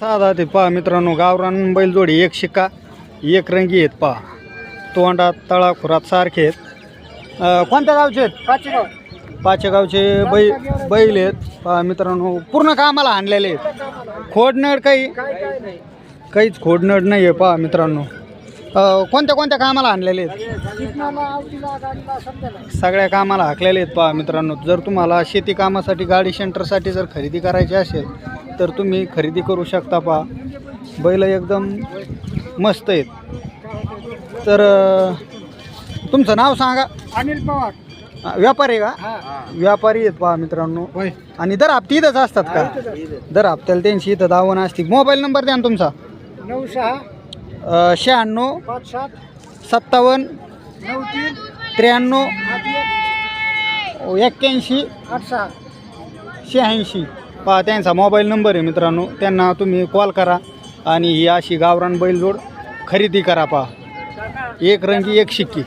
साधा ते पहा मित्रांनो गावरान बैलजोडी एक शिक्का एक रंगी आहेत पहा. तोंडात तळा खुरात सारखे आहेत. कोणत्या गावचे आहेत? पाचेगावचे बैल बैल आहेत. पहा मित्रांनो पूर्ण कामाला आणलेले आहेत. खोडनड काही? काहीच खोडनड नाही आहे पहा मित्रांनो. कोणत्या कोणत्या कामाला आणलेले आहेत? सगळ्या कामाला हाकलेले आहेत पहा मित्रांनो. जर तुम्हाला शेती कामासाठी गाडी सेंटरसाठी जर खरेदी करायची असेल तर तुम्ही खरेदी करू शकता पहा बैल एकदम मस्त आहेत. तर तुमचं नाव सांगा. अनिल पवार. अं, व्यापारी का? व्यापारी आहेत पहा मित्रांनो. आणि दर हप्ते इथंच असतात का? दर हप्त्याला त्यांची इथं दावण असते. मोबाईल नंबर द्या ना तुमचा. नऊ सहा. अं, शहाण्णव. पाच सात. सत्तावन्न. नऊ तीन. त्र्याण्णव. आठ एक. एक्क्याऐंशी. आठ सहा. शहाऐंशी. पहा त्यांचा मोबाईल नंबर आहे मित्रांनो. त्यांना तुम्ही कॉल करा आणि ही अशी गावरान बैलजोड खरेदी करा पहा. एक रंगी एक शिक्की.